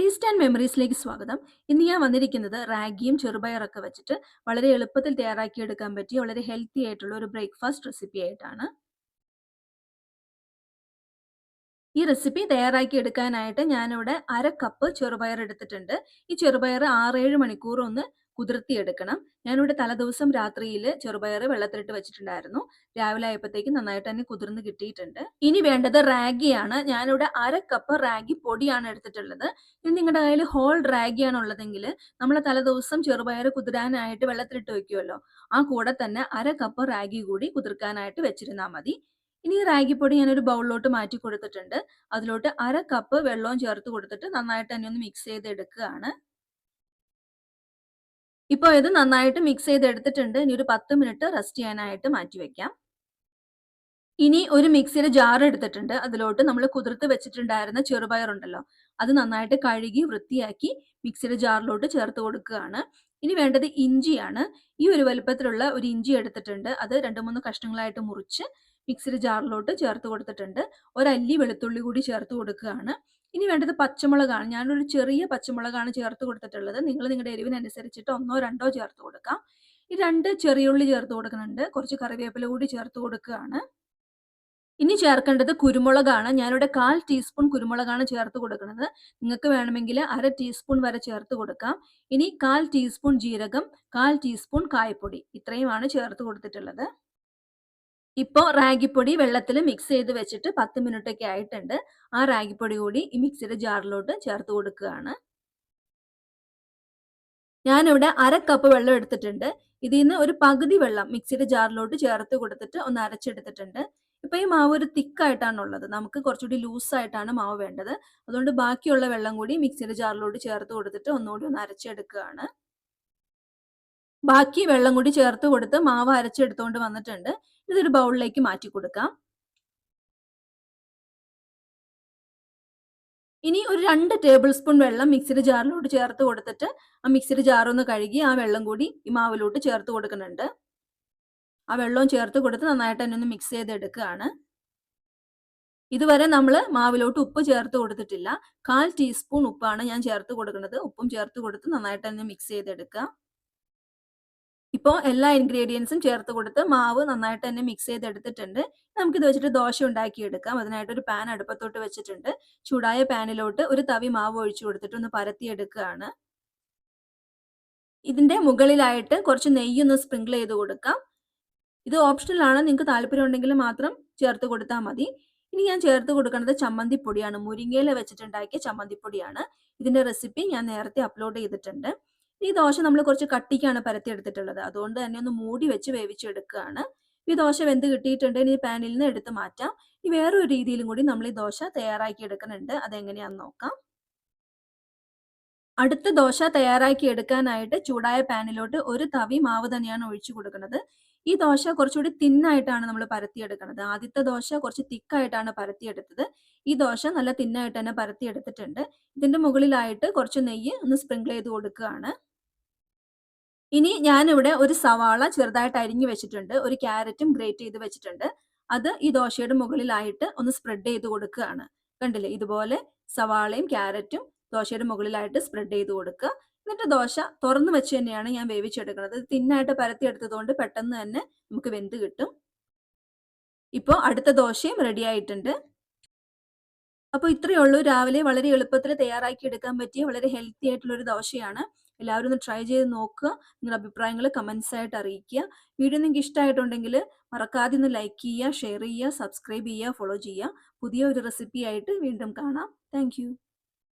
Taste and മെമ്മറീസിലേക്ക് സ്വാഗതം. ഇന്ന് ഞാൻ വന്നിരിക്കുന്നത് റാഗിയും ചെറുപയറൊക്കെ വെച്ചിട്ട് വളരെ എളുപ്പത്തിൽ തയ്യാറാക്കിയെടുക്കാൻ പറ്റിയ വളരെ ഹെൽത്തി ആയിട്ടുള്ള ഒരു ബ്രേക്ക്ഫാസ്റ്റ് റെസിപ്പി ആയിട്ടാണ്. ഈ റെസിപ്പി തയ്യാറാക്കി എടുക്കാനായിട്ട് ഞാനിവിടെ അര കപ്പ് ചെറുപയർ എടുത്തിട്ടുണ്ട്. ഈ ചെറുപയർ ആറേഴ് മണിക്കൂർ ഒന്ന് കുതിർത്തിയെടുക്കണം. ഞാനിവിടെ തലേദിവസം രാത്രിയിൽ ചെറുപയർ വെള്ളത്തിലിട്ട് വെച്ചിട്ടുണ്ടായിരുന്നു. രാവിലെ ആയപ്പോഴത്തേക്ക് നന്നായിട്ട് തന്നെ കുതിർന്ന് കിട്ടിയിട്ടുണ്ട്. ഇനി വേണ്ടത് റാഗിയാണ്. ഞാനിവിടെ അര കപ്പ് റാഗി പൊടിയാണ് എടുത്തിട്ടുള്ളത്. ഇനി നിങ്ങളുടെ കയ്യിൽ ഹോൾ റാഗിയാണ് ഉള്ളതെങ്കിൽ നമ്മൾ തലേദിവസം ചെറുപയർ കുതിരാനായിട്ട് വെള്ളത്തിലിട്ട് വെക്കുമല്ലോ ആ കൂടെ തന്നെ അര കപ്പ് റാഗി കൂടി കുതിർക്കാനായിട്ട് വെച്ചിരുന്നാൽ മതി. ഇനി ഈ റാഗിപ്പൊടി ഞാനൊരു ബൗളിലോട്ട് മാറ്റി കൊടുത്തിട്ടുണ്ട്. അതിലോട്ട് അര കപ്പ് വെള്ളവും ചേർത്ത് കൊടുത്തിട്ട് നന്നായിട്ട് തന്നെ ഒന്ന് മിക്സ് ചെയ്ത് എടുക്കുകയാണ് ഇപ്പോൾ ഇത് നന്നായിട്ട് മിക്സ് ചെയ്ത് എടുത്തിട്ടുണ്ട്. ഇനി ഒരു പത്ത് മിനിറ്റ് റെസ്റ്റ് ചെയ്യാനായിട്ട് മാറ്റി വെക്കാം. ഇനി ഒരു മിക്സിയുടെ ജാർ എടുത്തിട്ടുണ്ട്. അതിലോട്ട് നമ്മൾ കുതിർത്ത് വെച്ചിട്ടുണ്ടായിരുന്ന ചെറുപയർ ഉണ്ടല്ലോ അത് നന്നായിട്ട് കഴുകി വൃത്തിയാക്കി മിക്സിയുടെ ജാറിലോട്ട് ചേർത്ത് കൊടുക്കുകയാണ്. ഇനി വേണ്ടത് ഇഞ്ചിയാണ്. ഈ ഒരു വലുപ്പത്തിലുള്ള ഒരു ഇഞ്ചി എടുത്തിട്ടുണ്ട്. അത് രണ്ട് മൂന്ന് കഷ്ണങ്ങളായിട്ട് മുറിച്ച് മിക്സിയുടെ ജാറിലോട്ട് ചേർത്ത് കൊടുത്തിട്ടുണ്ട്. ഒരല്ലി വെളുത്തുള്ളി കൂടി ചേർത്ത് കൊടുക്കുകയാണ്. ഇനി വേണ്ടത് പച്ചമുളകാണ്. ഞാനൊരു ചെറിയ പച്ചമുളകാണ് ചേർത്ത് കൊടുത്തിട്ടുള്ളത്. നിങ്ങൾ നിങ്ങളുടെ എരിവിനനുസരിച്ചിട്ട് ഒന്നോ രണ്ടോ ചേർത്ത് കൊടുക്കാം. ഈ രണ്ട് ചെറിയുള്ളി ചേർത്ത് കൊടുക്കുന്നുണ്ട്. കുറച്ച് കറിവേപ്പില കൂടി ചേർത്ത് കൊടുക്കുകയാണ്. ഇനി ചേർക്കേണ്ടത് കുരുമുളകാണ്. ഞാനിവിടെ കാൽ ടീസ്പൂൺ കുരുമുളകാണ് ചേർത്ത് കൊടുക്കുന്നത്. നിങ്ങൾക്ക് വേണമെങ്കിൽ അര ടീസ്പൂൺ വരെ ചേർത്ത് കൊടുക്കാം. ഇനി കാൽ ടീസ്പൂൺ ജീരകം കാൽ ടീസ്പൂൺ കായപ്പൊടി. ഇത്രയുമാണ് ചേർത്ത് കൊടുത്തിട്ടുള്ളത്. ഇപ്പോൾ റാഗിപ്പൊടി വെള്ളത്തിൽ മിക്സ് ചെയ്ത് വെച്ചിട്ട് പത്ത് മിനിറ്റ് ഒക്കെ ആയിട്ടുണ്ട്. ആ റാഗിപ്പൊടി കൂടി ഈ മിക്സിയുടെ ജാറിലോട്ട് ചേർത്ത് കൊടുക്കുകയാണ്. ഞാനിവിടെ അര കപ്പ് വെള്ളം എടുത്തിട്ടുണ്ട്. ഇതിൽ നിന്ന് ഒരു പകുതി വെള്ളം മിക്സിയുടെ ജാറിലോട്ട് ചേർത്ത് കൊടുത്തിട്ട് ഒന്ന് അരച്ചെടുത്തിട്ടുണ്ട്. ഇപ്പൊ ഈ മാവ് ഒരു തിക്കായിട്ടാണ് ഉള്ളത് നമുക്ക് കുറച്ചുകൂടി ലൂസായിട്ടാണ് മാവ് വേണ്ടത്. അതുകൊണ്ട് ബാക്കിയുള്ള വെള്ളം കൂടി മിക്സിയുടെ ജാറിലോട്ട് ചേർത്ത് കൊടുത്തിട്ട് ഒന്നുകൂടി ഒന്ന് അരച്ചെടുക്കുകയാണ്. ബാക്കി വെള്ളം കൂടി ചേർത്ത് കൊടുത്ത് മാവ് അരച്ചെടുത്തുകൊണ്ട് വന്നിട്ടുണ്ട്. ഇതൊരു ബൗളിലേക്ക് മാറ്റി കൊടുക്കാം. ഇനി ഒരു രണ്ട് ടേബിൾ സ്പൂൺ വെള്ളം മിക്സിയുടെ ജാറിലോട്ട് ചേർത്ത് കൊടുത്തിട്ട് ആ മിക്സിയുടെ ജാറൊന്ന് കഴുകി ആ വെള്ളം കൂടി ഈ മാവിലോട്ട് ചേർത്ത് കൊടുക്കുന്നുണ്ട്. ആ വെള്ളവും ചേർത്ത് കൊടുത്ത് നന്നായിട്ട് തന്നെ ഒന്ന് മിക്സ് ചെയ്തെടുക്കുകയാണ്. ഇതുവരെ നമ്മൾ മാവിലോട്ട് ഉപ്പ് ചേർത്ത് കൊടുത്തിട്ടില്ല. കാൽ ടീസ്പൂൺ ഉപ്പാണ് ഞാൻ ചേർത്ത് കൊടുക്കുന്നത്. ഉപ്പും ചേർത്ത് കൊടുത്ത് നന്നായിട്ട് തന്നെ മിക്സ് ചെയ്തെടുക്കുക. ഇപ്പോൾ എല്ലാ ഇൻഗ്രീഡിയൻസും ചേർത്ത് കൊടുത്ത് മാവ് നന്നായിട്ട് തന്നെ മിക്സ് ചെയ്തെടുത്തിട്ടുണ്ട്. നമുക്കിത് വെച്ചിട്ട് ദോശ ഉണ്ടാക്കിയെടുക്കാം. അതിനായിട്ട് ഒരു പാൻ അടുപ്പത്തോട്ട് വെച്ചിട്ടുണ്ട്. ചൂടായ പാനിലോട്ട് ഒരു തവി മാവ് ഒഴിച്ചു കൊടുത്തിട്ട് ഒന്ന് പരത്തിയെടുക്കുകയാണ്. ഇതിന്റെ മുകളിലായിട്ട് കുറച്ച് നെയ്യൊന്ന് സ്പ്രിങ്കിൾ ചെയ്ത് കൊടുക്കാം. ഇത് ഓപ്ഷണൽ ആണ്. നിങ്ങൾക്ക് താല്പര്യം ഉണ്ടെങ്കിൽ മാത്രം ചേർത്ത് കൊടുത്താൽ മതി. ഇനി ഞാൻ ചേർത്ത് കൊടുക്കുന്നത് ചമ്മന്തിപ്പൊടിയാണ്. മുരിങ്ങയില വെച്ചിട്ടുണ്ടാക്കിയ ചമ്മന്തിപ്പൊടിയാണ്. ഇതിന്റെ റെസിപ്പി ഞാൻ നേരത്തെ അപ്ലോഡ് ചെയ്തിട്ടുണ്ട്. ഈ ദോശ നമ്മൾ കുറച്ച് കട്ടിക്കാണ് പരത്തിയെടുത്തിട്ടുള്ളത്. അതുകൊണ്ട് തന്നെ ഒന്ന് മൂടി വെച്ച് വേവിച്ചെടുക്കുകയാണ്. ഈ ദോശ വെന്ത് കിട്ടിയിട്ടുണ്ട്. ഇനി പാനിൽ നിന്ന് എടുത്ത് മാറ്റാം. ഇനി വേറൊരു രീതിയിലും കൂടി നമ്മൾ ഈ ദോശ തയ്യാറാക്കി എടുക്കുന്നുണ്ട്. അതെങ്ങനെയാണെന്ന് നോക്കാം. അടുത്ത ദോശ തയ്യാറാക്കി എടുക്കാനായിട്ട് ചൂടായ പാനിലോട്ട് ഒരു തവി മാവ് തന്നെയാണ് ഒഴിച്ചു കൊടുക്കുന്നത്. ഈ ദോശ കുറച്ചുകൂടി തിന്നായിട്ടാണ് നമ്മൾ പരത്തിയെടുക്കുന്നത്. ആദ്യത്തെ ദോശ കുറച്ച് തിക്കായിട്ടാണ് പരത്തിയെടുത്തത്. ഈ ദോശ നല്ല തിന്നായിട്ട് തന്നെ പരത്തിയെടുത്തിട്ടുണ്ട്. ഇതിന്റെ മുകളിലായിട്ട് കുറച്ച് നെയ്യ് ഒന്ന് സ്പ്രിങ്കിൾ ചെയ്ത് കൊടുക്കുകയാണ്. ഇനി ഞാനിവിടെ ഒരു സവാള ചെറുതായിട്ട് അരിഞ്ഞു വെച്ചിട്ടുണ്ട്. ഒരു ക്യാരറ്റും ഗ്രേറ്റ് ചെയ്ത് വെച്ചിട്ടുണ്ട്. അത് ഈ ദോശയുടെ മുകളിലായിട്ട് ഒന്ന് സ്പ്രെഡ് ചെയ്ത് കൊടുക്കുകയാണ്. കണ്ടില്ലേ? ഇതുപോലെ സവാളയും ക്യാരറ്റും ദോശയുടെ മുകളിലായിട്ട് സ്പ്രെഡ് ചെയ്ത് കൊടുക്കുക. എന്നിട്ട് ദോശ തുറന്നു വെച്ച് തന്നെയാണ് ഞാൻ വേവിച്ചെടുക്കുന്നത്. തിന്നായിട്ട് പരത്തി എടുത്തതുകൊണ്ട് പെട്ടെന്ന് തന്നെ നമുക്ക് വെന്ത് കിട്ടും. ഇപ്പോൾ അടുത്ത ദോശയും റെഡി ആയിട്ടുണ്ട്. അപ്പോൾ ഇത്രയേ ഉള്ളൂ. രാവിലെ വളരെ എളുപ്പത്തിൽ തയ്യാറാക്കി എടുക്കാൻ പറ്റിയ വളരെ ഹെൽത്തി ആയിട്ടുള്ള ഒരു ദോശയാണ്. എല്ലാവരും ഒന്ന് ട്രൈ ചെയ്ത് നോക്കുക. നിങ്ങളുടെ അഭിപ്രായങ്ങൾ കമൻസ് ആയിട്ട് അറിയിക്കുക. വീഡിയോ നിങ്ങൾക്ക് ഇഷ്ടമായിട്ടുണ്ടെങ്കിൽ മറക്കാതെ ഒന്ന് ലൈക്ക് ചെയ്യുക ഷെയർ ചെയ്യുക സബ്സ്ക്രൈബ് ചെയ്യുക ഫോളോ ചെയ്യുക. പുതിയ ഒരു റെസിപ്പി ആയിട്ട് വീണ്ടും കാണാം. താങ്ക്